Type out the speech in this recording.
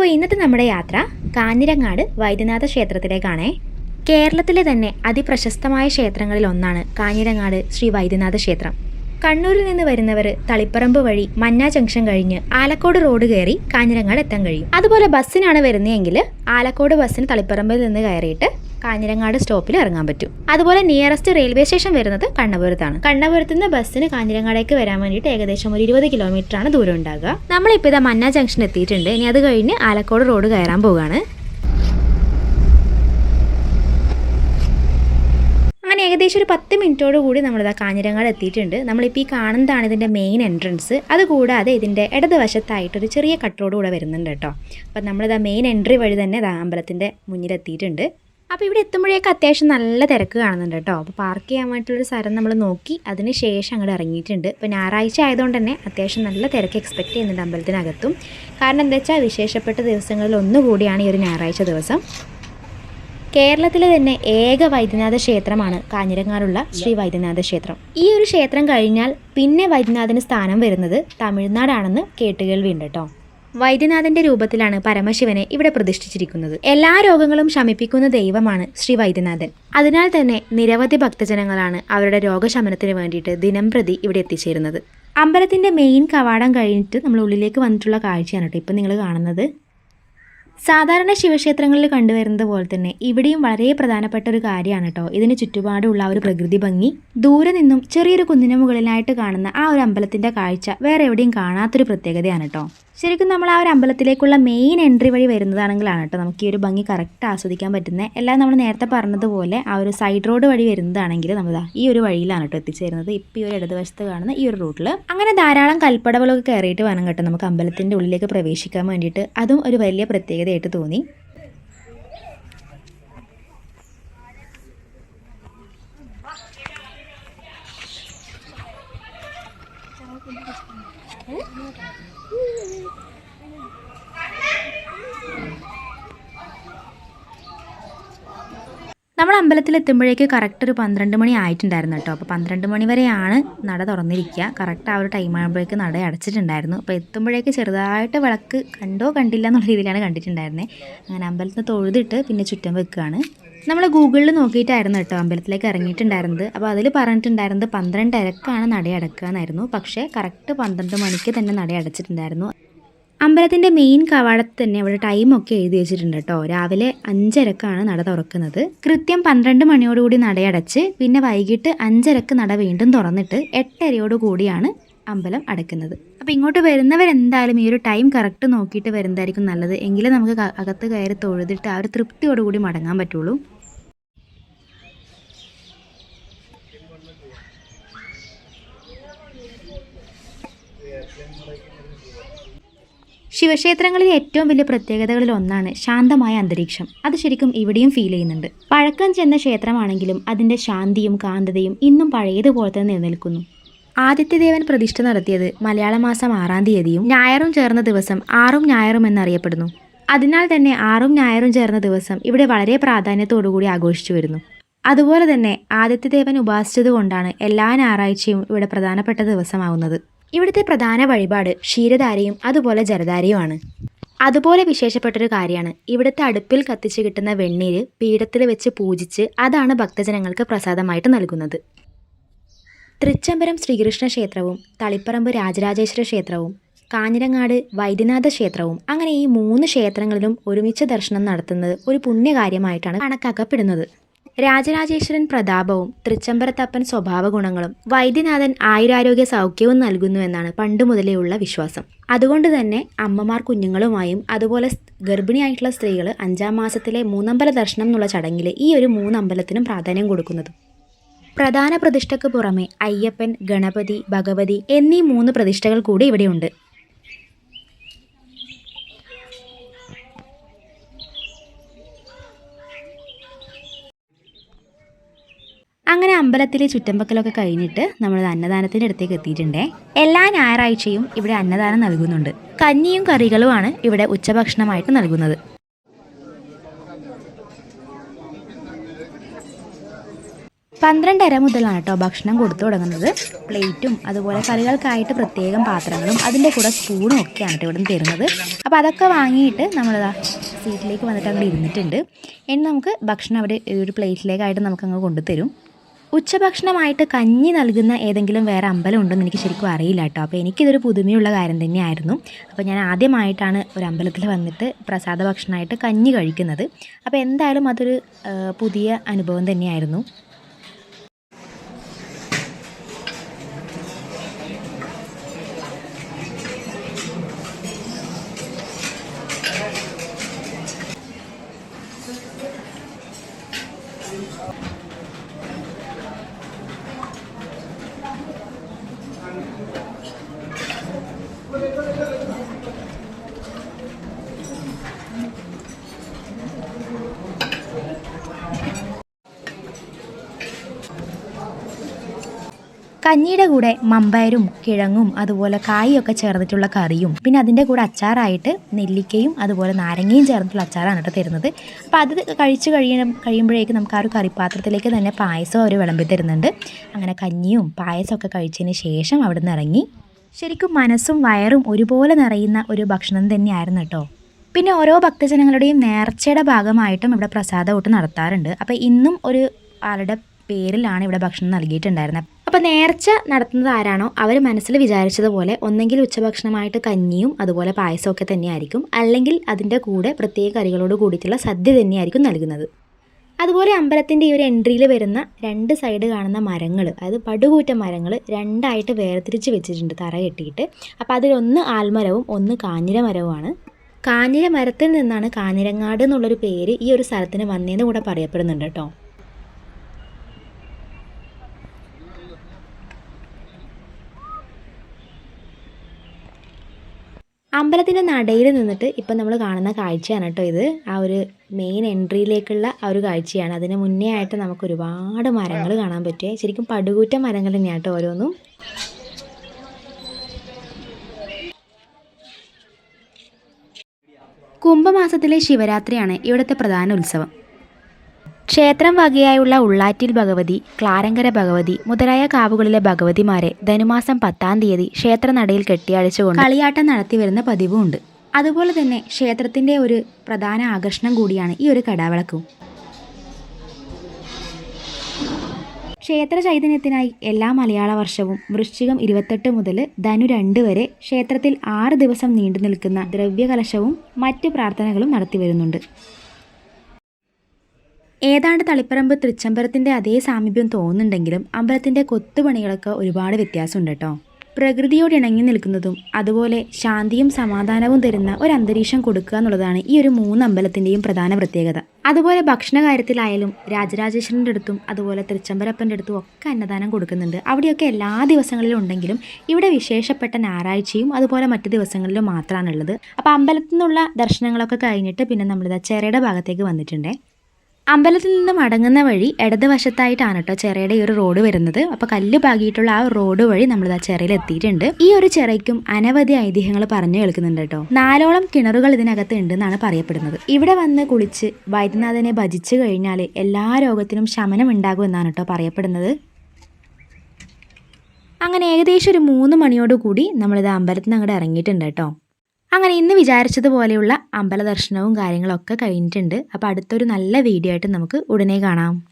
അപ്പോൾ ഇന്നത്തെ നമ്മുടെ യാത്ര കാഞ്ഞിരങ്ങാട് വൈദ്യനാഥ ക്ഷേത്രത്തിലേക്കാണ്. കേരളത്തിലെ തന്നെ അതിപ്രശസ്തമായ ക്ഷേത്രങ്ങളിൽ ഒന്നാണ് കാഞ്ഞിരങ്ങാട് ശ്രീ വൈദ്യനാഥ ക്ഷേത്രം. കണ്ണൂരിൽ നിന്ന് വരുന്നവർ തളിപ്പറമ്പ് വഴി മഞ്ഞ ജംഗ്ഷൻ കഴിഞ്ഞ് ആലക്കോട് റോഡ് കയറി കാഞ്ഞിരങ്ങാട് എത്താൻ കഴിയും. അതുപോലെ ബസ്സിനാണ് വരുന്നതെങ്കിൽ ആലക്കോട് ബസ്സിന് തളിപ്പറമ്പിൽ നിന്ന് കയറിയിട്ട് കാഞ്ഞിരങ്ങാട് സ്റ്റോപ്പിൽ ഇറങ്ങാൻ പറ്റും. അതുപോലെ നിയറസ്റ്റ് റെയിൽവേ സ്റ്റേഷൻ വരുന്നത് കണ്ണപുരത്താണ്. കണ്ണപുരത്ത് നിന്ന് ബസ്സിന് കാഞ്ഞിരങ്ങാടേക്ക് വരാൻ വേണ്ടിയിട്ട് ഏകദേശം ഒരു ഇരുപത് കിലോമീറ്റർ ആണ് ദൂരം ഉണ്ടാകുക നമ്മളിപ്പോൾ ഇതാ മന്ന ജംഗ്ഷൻ എത്തിയിട്ടുണ്ട്. ഇനി അത് കഴിഞ്ഞ് ആലക്കോട് റോഡ് കയറാൻ പോവുകയാണ്. അങ്ങനെ ഏകദേശം ഒരു പത്ത് മിനിറ്റോട് കൂടി നമ്മളിതാ കാഞ്ഞിരങ്ങാട് എത്തിയിട്ടുണ്ട് നമ്മളിപ്പോൾ ഈ കാണുന്നതാണ് ഇതിന്റെ മെയിൻ എൻട്രൻസ് അതുകൂടാതെ ഇതിന്റെ ഇടതുവശത്തായിട്ടൊരു ചെറിയ കട്ടോട് കൂടെ വരുന്നുണ്ട് കേട്ടോ. അപ്പം നമ്മളിതാ മെയിൻ എൻട്രി വഴി തന്നെ ഇതാ അമ്പലത്തിന്റെ മുന്നിലെത്തിയിട്ടുണ്ട്. അപ്പോൾ ഇവിടെ എത്തുമ്പോഴേക്ക് അത്യാവശ്യം നല്ല തിരക്ക് കാണുന്നുണ്ട് കേട്ടോ. അപ്പോൾ പാർക്ക് ചെയ്യാൻ വേണ്ടിയിട്ടുള്ളൊരു സ്ഥലം നമ്മൾ നോക്കി അതിന് ശേഷം അങ്ങോട്ട് ഇറങ്ങിയിട്ടുണ്ട്. ഇപ്പോൾ ഞായറാഴ്ച ആയതുകൊണ്ട് തന്നെ അത്യാവശ്യം നല്ല തിരക്ക് എക്സ്പെക്ട് ചെയ്യുന്നുണ്ട് അമ്പലത്തിനകത്തും. കാരണം എന്താ വെച്ചാൽ വിശേഷപ്പെട്ട ദിവസങ്ങളിൽ ഒന്നുകൂടിയാണ് ഈ ഒരു ഞായറാഴ്ച ദിവസം. കേരളത്തിലെ തന്നെ ഏക വൈദ്യനാഥ ക്ഷേത്രമാണ് കാഞ്ഞിരങ്ങാടുള്ള ശ്രീ വൈദ്യനാഥ ക്ഷേത്രം. ഈ ഒരു ക്ഷേത്രം കഴിഞ്ഞാൽ പിന്നെ വൈദ്യനാഥന് സ്ഥാനം വരുന്നത് തമിഴ്നാടാണെന്ന് കേട്ടുകേൾവിയുണ്ട് കേട്ടോ വൈദ്യനാഥന്റെ രൂപത്തിലാണ് പരമശിവനെ ഇവിടെ പ്രതിഷ്ഠിച്ചിരിക്കുന്നത്. എല്ലാ രോഗങ്ങളും ശമിപ്പിക്കുന്ന ദൈവമാണ് ശ്രീ വൈദ്യനാഥൻ. അതിനാൽ തന്നെ നിരവധി ഭക്തജനങ്ങളാണ് അവരുടെ രോഗശമനത്തിന് വേണ്ടിയിട്ട് ദിനംപ്രതി ഇവിടെ എത്തിച്ചേരുന്നത്. അമ്പലത്തിന്റെ മെയിൻ കവാടം കഴിഞ്ഞിട്ട് നമ്മൾ ഉള്ളിലേക്ക് വന്നിട്ടുള്ള കാഴ്ചയാണ് കേട്ടോ ഇപ്പം നിങ്ങൾ കാണുന്നത്. സാധാരണ ശിവക്ഷേത്രങ്ങളിൽ കണ്ടുവരുന്നത് പോലെ തന്നെ ഇവിടെയും വളരെ പ്രധാനപ്പെട്ട ഒരു കാര്യമാണ് കേട്ടോ. ഇതിന് ചുറ്റുപാടുള്ള ഒരു പ്രകൃതി ഭംഗി. ദൂരെ നിന്നും ചെറിയൊരു കുന്നിന് മുകളിലായിട്ട് കാണുന്ന ആ ഒരു അമ്പലത്തിന്റെ കാഴ്ച വേറെ എവിടെയും കാണാത്തൊരു പ്രത്യേകതയാണ് കേട്ടോ. ശരിക്കും നമ്മൾ ആ ഒരു അമ്പലത്തിലേക്കുള്ള മെയിൻ എൻട്രി വഴി വരുന്നതാണെങ്കിലാണ് കേട്ടോ നമുക്ക് ഈ ഒരു ഭംഗി കറക്റ്റ് ആസ്വദിക്കാൻ പറ്റുന്നത് എല്ലാം നമ്മൾ നേരത്തെ പറഞ്ഞതുപോലെ ആ ഒരു സൈഡ് റോഡ് വഴി വരുന്നതാണെങ്കിൽ നമ്മൾ ഈ ഒരു വഴിയിലാണ് കേട്ടോ എത്തിച്ചേരുന്നത്. ഇപ്പോൾ ഈ ഒരു ഇടതുവശത്ത് കാണുന്ന ഈ ഒരു റൂട്ടിൽ അങ്ങനെ ധാരാളം കൽപ്പടവളൊക്കെ കയറിയിട്ട് വേണം കേട്ടോ നമുക്ക് അമ്പലത്തിന്റെ ഉള്ളിലേക്ക് പ്രവേശിക്കാൻ വേണ്ടിയിട്ട്. അതും ഒരു വലിയ പ്രത്യേകതയായിട്ട് തോന്നി. എത്തുമ്പോഴേക്ക് കറക്റ്റ് ഒരു പന്ത്രണ്ട് മണി ആയിട്ടുണ്ടായിരുന്നു കേട്ടോ. അപ്പോൾ പന്ത്രണ്ട് മണി വരെയാണ് നട തുറന്നിരിക്കുക. കറക്റ്റ് ആ ഒരു ടൈം ആകുമ്പോഴേക്ക് നട അടച്ചിട്ടുണ്ടായിരുന്നു. അപ്പോൾ എത്തുമ്പോഴേക്ക് ചെറുതായിട്ട് വിളക്ക് കണ്ടോ കണ്ടില്ല എന്നുള്ള രീതിയിലാണ് കണ്ടിട്ടുണ്ടായിരുന്നത് അങ്ങനെ അമ്പലത്തിൽ തൊഴുതിട്ട് പിന്നെ ചുറ്റും വെക്കുകയാണ്. നമ്മൾ ഗൂഗിളിൽ നോക്കിയിട്ടായിരുന്നു കേട്ടോ അമ്പലത്തിലേക്ക് ഇറങ്ങിയിട്ടുണ്ടായിരുന്നത്. അപ്പോൾ അതിൽ പറഞ്ഞിട്ടുണ്ടായിരുന്നത് പന്ത്രണ്ടരക്കാണ് നട അടക്കുക എന്നായിരുന്നു. പക്ഷേ കറക്റ്റ് പന്ത്രണ്ട് മണിക്ക് തന്നെ നട അടച്ചിട്ടുണ്ടായിരുന്നു അമ്പലത്തിന്റെ മെയിൻ കവാടത്ത് തന്നെ അവിടെ ടൈമൊക്കെ എഴുതി വെച്ചിട്ടുണ്ട് കേട്ടോ രാവിലെ അഞ്ചരക്കാണ് നട തുറക്കുന്നത്. കൃത്യം പന്ത്രണ്ട് മണിയോടുകൂടി നടയടച്ച് പിന്നെ വൈകിട്ട് അഞ്ചരക്ക് നട വീണ്ടും തുറന്നിട്ട് എട്ടരയോട് കൂടിയാണ് അമ്പലം അടയ്ക്കുന്നത് അപ്പോൾ ഇങ്ങോട്ട് വരുന്നവരെന്തായാലും ഈ ഒരു ടൈം കറക്റ്റ് നോക്കിയിട്ട് വരുന്നതായിരിക്കും നല്ലത്. എങ്കിലേ നമുക്ക് അകത്ത് കയറി തൊഴുതിട്ട് ആ ഒരു തൃപ്തിയോടുകൂടി മടങ്ങാൻ പറ്റുള്ളൂ. ശിവക്ഷേത്രങ്ങളിൽ ഏറ്റവും വലിയ പ്രത്യേകതകളിൽ ഒന്നാണ് ശാന്തമായ അന്തരീക്ഷം. അത് ശരിക്കും ഇവിടെയും ഫീൽ ചെയ്യുന്നുണ്ട്. പഴക്കം ചെന്ന ക്ഷേത്രമാണെങ്കിലും അതിന്റെ ശാന്തിയും കാന്തതയും ഇന്നും പഴയതുപോലെ തന്നെ നിലനിൽക്കുന്നു. ആദിത്യദേവൻ പ്രതിഷ്ഠ നടത്തിയത് മലയാള മാസം ആറാം തീയതിയും ഞായറും ചേർന്ന ദിവസം ആറും ഞായറും എന്നറിയപ്പെടുന്നു. അതിനാൽ തന്നെ ആറും ഞായറും ചേർന്ന ദിവസം ഇവിടെ വളരെ പ്രാധാന്യത്തോടുകൂടി ആഘോഷിച്ചു വരുന്നു. അതുപോലെ തന്നെ ആദിത്യദേവൻ ഉപാസിച്ചത് കൊണ്ടാണ് എല്ലാ ഞായറാഴ്ചയും ഇവിടെ പ്രധാനപ്പെട്ട ദിവസമാവുന്നത്. ഇവിടുത്തെ പ്രധാന വഴിപാട് ക്ഷീരധാരയും അതുപോലെ ജലധാരയുമാണ്. അതുപോലെ വിശേഷപ്പെട്ടൊരു കാര്യമാണ്. ഇവിടുത്തെ അടുപ്പിൽ കത്തിച്ച് കിട്ടുന്ന വെണ്ണീര് പീഠത്തിൽ വെച്ച് പൂജിച്ച് അതാണ് ഭക്തജനങ്ങൾക്ക് പ്രസാദമായിട്ട് നൽകുന്നത്. തൃച്ചംബരം ശ്രീകൃഷ്ണ ക്ഷേത്രവും തളിപ്പറമ്പ് രാജരാജേശ്വര ക്ഷേത്രവും കാഞ്ഞിരങ്ങാട് വൈദ്യനാഥ ക്ഷേത്രവും അങ്ങനെ ഈ മൂന്ന് ക്ഷേത്രങ്ങളിലും ഒരുമിച്ച് ദർശനം നടത്തുന്നത് ഒരു പുണ്യകാര്യമായിട്ടാണ് കണക്കാക്കപ്പെടുന്നത്. രാജരാജേശ്വരൻ പ്രതാപവും തൃച്ചംബരത്തപ്പൻ സ്വഭാവ ഗുണങ്ങളും വൈദ്യനാഥൻ ആയുരാരോഗ്യ സൗഖ്യവും നൽകുന്നുവെന്നാണ് പണ്ട് മുതലേ ഉള്ള വിശ്വാസം. അതുകൊണ്ട് തന്നെ അമ്മമാർ കുഞ്ഞുങ്ങളുമായും അതുപോലെ ഗർഭിണിയായിട്ടുള്ള സ്ത്രീകൾ അഞ്ചാം മാസത്തിലെ മൂന്നമ്പല ദർശനം എന്നുള്ള ചടങ്ങിൽ ഈ ഒരു മൂന്നമ്പലത്തിനും പ്രാധാന്യം കൊടുക്കുന്നത്. പ്രധാന പ്രതിഷ്ഠയ്ക്ക് പുറമെ അയ്യപ്പൻ ഗണപതി ഭഗവതി എന്നീ മൂന്ന് പ്രതിഷ്ഠകൾ കൂടി ഇവിടെയുണ്ട്. അങ്ങനെ അമ്പലത്തിലെ ചുറ്റമ്പക്കലൊക്കെ കഴിഞ്ഞിട്ട് നമ്മൾ അന്നദാനത്തിന്റെ അടുത്തേക്ക് എത്തിയിട്ടുണ്ടേ. എല്ലാ ഞായറാഴ്ചയും ഇവിടെ അന്നദാനം നൽകുന്നുണ്ട്. കഞ്ഞിയും കറികളുമാണ് ഇവിടെ ഉച്ചഭക്ഷണമായിട്ട് നൽകുന്നത്. പന്ത്രണ്ടര മുതലാണ് കേട്ടോ ഭക്ഷണം കൊടുത്തു തുടങ്ങുന്നത്. പ്ലേറ്റും അതുപോലെ കറികൾക്കായിട്ട് പ്രത്യേകം പാത്രങ്ങളും അതിന്റെ കൂടെ സ്പൂണും ഒക്കെയാണ് കേട്ടോ ഇവിടെ നിന്ന് തരുന്നത്. അപ്പോൾ അതൊക്കെ വാങ്ങിയിട്ട് നമ്മൾ സീറ്റിലേക്ക് വന്നിട്ട് അങ്ങോട്ട് ഇരുന്നിട്ടുണ്ട്. ഇനി നമുക്ക് ഭക്ഷണം അവിടെ ഒരു പ്ലേറ്റിലേക്കായിട്ട് നമുക്ക് അങ്ങ് കൊണ്ടുതരും. ഉച്ചഭക്ഷണമായിട്ട് കഞ്ഞി നൽകുന്ന ഏതെങ്കിലും വേറെ അമ്പലം ഉണ്ടോ എന്ന് എനിക്ക് ശരിക്കും അറിയില്ല കേട്ടോ. അപ്പോൾ എനിക്കിതൊരു പുതുമയുള്ള കാര്യം തന്നെയായിരുന്നു. അപ്പോൾ ഞാൻ ആദ്യമായിട്ടാണ് ഒരു അമ്പലത്തിൽ വന്നിട്ട് പ്രസാദ ഭക്ഷണമായിട്ട് കഞ്ഞി കഴിക്കുന്നത്. അപ്പോൾ എന്തായാലും അതൊരു പുതിയ അനുഭവം തന്നെയായിരുന്നു. കഞ്ഞിയുടെ കൂടെ മമ്പയരും കിഴങ്ങും അതുപോലെ കായൊക്കെ ചേർന്നിട്ടുള്ള കറിയും പിന്നെ അതിന്റെ കൂടെ അച്ചാറായിട്ട് നെല്ലിക്കയും അതുപോലെ നാരങ്ങയും ചേർന്നിട്ടുള്ള അച്ചാറാണ് കേട്ടോ തരുന്നത്. അപ്പോൾ അത് കഴിച്ച് കഴിയണം കഴിയുമ്പോഴേക്കും നമുക്ക് ആ ഒരു കറിപ്പാത്രത്തിലേക്ക് തന്നെ പായസം അവർ വിളമ്പി തരുന്നുണ്ട്. അങ്ങനെ കഞ്ഞിയും പായസമൊക്കെ കഴിച്ചതിന് ശേഷം അവിടെ നിന്ന് ഇറങ്ങി. ശരിക്കും മനസ്സും വയറും ഒരുപോലെ നിറയുന്ന ഒരു ഭക്ഷണം തന്നെയായിരുന്നു കേട്ടോ. പിന്നെ ഓരോ ഭക്തജനങ്ങളുടെയും നേർച്ചയുടെ ഭാഗമായിട്ടും ഇവിടെ പ്രസാദമൂട്ട് നടത്താറുണ്ട്. അപ്പോൾ ഇന്നും ഒരു ആളുടെ പേരിലാണ് ഇവിടെ ഭക്ഷണം നൽകിയിട്ടുണ്ടായിരുന്നത്. അപ്പോൾ നേർച്ച നടത്തുന്നത് ആരാണോ അവർ മനസ്സിൽ വിചാരിച്ചതുപോലെ ഒന്നെങ്കിൽ ഉച്ചഭക്ഷണമായിട്ട് കഞ്ഞിയും അതുപോലെ പായസമൊക്കെ തന്നെയായിരിക്കും. അല്ലെങ്കിൽ അതിന്റെ കൂടെ പ്രത്യേക കറികളോട് കൂടിയിട്ടുള്ള സദ്യ തന്നെയായിരിക്കും നൽകുന്നത്. അതുപോലെ അമ്പലത്തിന്റെ ഈ ഒരു എൻട്രിയിൽ വരുന്ന രണ്ട് സൈഡ് കാണുന്ന മരങ്ങൾ അതായത് പടുകൂറ്റ മരങ്ങൾ രണ്ടായിട്ട് വേർതിരിച്ച് വെച്ചിട്ടുണ്ട് തറ കെട്ടിയിട്ട്. അപ്പോൾ അതിലൊന്ന് ആൽമരവും ഒന്ന് കാഞ്ഞിര മരവുമാണ് കാഞ്ഞിര മരത്തിൽ നിന്നാണ് കാഞ്ഞിരങ്ങാട് എന്നുള്ളൊരു പേര് ഈ ഒരു സ്ഥലത്തിന് വന്നതെന്ന് കൂടെ പറയപ്പെടുന്നുണ്ട് കേട്ടോ. അമ്പലത്തിന്റെ നടയിൽ നിന്നിട്ട് ഇപ്പം നമ്മൾ കാണുന്ന കാഴ്ചയാണ് കേട്ടോ ഇത്. ആ ഒരു മെയിൻ എൻട്രിയിലേക്കുള്ള ആ ഒരു കാഴ്ചയാണ്. അതിന് മുന്നേ ആയിട്ട് നമുക്ക് ഒരുപാട് മരങ്ങൾ കാണാൻ പറ്റുക ശരിക്കും പടുകൂറ്റ മരങ്ങൾ തന്നെയാണ് കേട്ടോ ഓരോന്നും. കുംഭമാസത്തിലെ ശിവരാത്രിയാണ് ഇവിടുത്തെ പ്രധാന ഉത്സവം. ക്ഷേത്രം വകയായുള്ള ഉള്ളാറ്റിൽ ഭഗവതി ക്ലാരങ്കര ഭഗവതി മുതലായ കാവുകളിലെ ഭഗവതിമാരെ ധനുമാസം പത്താം തീയതി ക്ഷേത്രനടയിൽ കെട്ടിയടിച്ചുകൊണ്ട് കളിയാട്ടം നടത്തി വരുന്ന പതിവുമുണ്ട് അതുപോലെ തന്നെ ക്ഷേത്രത്തിന്റെ ഒരു പ്രധാന ആകർഷണം കൂടിയാണ് ഈ ഒരു കടാവിളക്കും. ക്ഷേത്ര ചൈതന്യത്തിനായി എല്ലാ മലയാള വർഷവും വൃശ്ചികം ഇരുപത്തെട്ട് മുതൽ ധനു രണ്ട് വരെ ക്ഷേത്രത്തിൽ ആറ് ദിവസം നീണ്ടു നിൽക്കുന്ന ദ്രവ്യകലശവും മറ്റ് പ്രാർത്ഥനകളും നടത്തി വരുന്നുണ്ട്. ഏതാണ്ട് തളിപ്പറമ്പ് തൃച്ചംബരത്തിന്റെ അതേ സാമീപ്യം തോന്നുന്നുണ്ടെങ്കിലും അമ്പലത്തിന്റെ കൊത്തുപണികളൊക്കെ ഒരുപാട് വ്യത്യാസമുണ്ട് കേട്ടോ. പ്രകൃതിയോട് ഇണങ്ങി നിൽക്കുന്നതും അതുപോലെ ശാന്തിയും സമാധാനവും തരുന്ന ഒരു അന്തരീക്ഷം കൊടുക്കുക എന്നുള്ളതാണ് ഈ ഒരു മൂന്ന് അമ്പലത്തിന്റെയും പ്രധാന പ്രത്യേകത. അതുപോലെ ഭക്ഷണ കാര്യത്തിലായാലും രാജരാജേശ്വരന്റെ അടുത്തും അതുപോലെ തൃച്ചംബരപ്പന്റെ അടുത്തും ഒക്കെ അന്നദാനം കൊടുക്കുന്നുണ്ട്. അവിടെയൊക്കെ എല്ലാ ദിവസങ്ങളിലും ഉണ്ടെങ്കിലും ഇവിടെ വിശേഷപ്പെട്ട ഞായറാഴ്ചയും അതുപോലെ മറ്റു ദിവസങ്ങളിലും മാത്രമാണുള്ളത് അപ്പോൾ അമ്പലത്തിൽ നിന്നുള്ള ദർശനങ്ങളൊക്കെ കഴിഞ്ഞിട്ട് പിന്നെ നമ്മളിതാ ചെറയുടെ ഭാഗത്തേക്ക് വന്നിട്ടുണ്ടേ. അമ്പലത്തിൽ നിന്ന് മടങ്ങുന്ന വഴി ഇടതുവശത്തായിട്ടാണ് കേട്ടോ ചെറയുടെ ഈ ഒരു റോഡ് വരുന്നത്. അപ്പോൾ കല്ല് പാകിയിട്ടുള്ള ആ റോഡ് വഴി നമ്മൾ ആ ചെറയിൽ എത്തിയിട്ടുണ്ട്. ഈ ഒരു ചെറയ്ക്കും അനവധി ഐതിഹ്യങ്ങൾ പറഞ്ഞു കേൾക്കുന്നുണ്ട് കേട്ടോ നാലോളം കിണറുകൾ ഇതിനകത്ത് ഉണ്ടെന്നാണ് പറയപ്പെടുന്നത്. ഇവിടെ വന്ന് കുളിച്ച് വൈദ്യനാഥനെ ഭജിച്ചു കഴിഞ്ഞാൽ എല്ലാ രോഗത്തിനും ശമനം ഉണ്ടാകും എന്നാണ് കേട്ടോ പറയപ്പെടുന്നത്. അങ്ങനെ ഏകദേശം ഒരു മൂന്ന് മണിയോടുകൂടി നമ്മളിത് അമ്പലത്തിൽ നിന്ന് അങ്ങോട്ട് ഇറങ്ങിയിട്ടുണ്ട് കേട്ടോ അങ്ങനെ ഇന്ന് വിചാരിച്ചതുപോലെയുള്ള അമ്പല ദർശനവും കാര്യങ്ങളൊക്കെ കഴിഞ്ഞിട്ടുണ്ട്. അപ്പോൾ അടുത്തൊരു നല്ല വീഡിയോ ആയിട്ട് നമുക്ക് ഉടനെ കാണാം.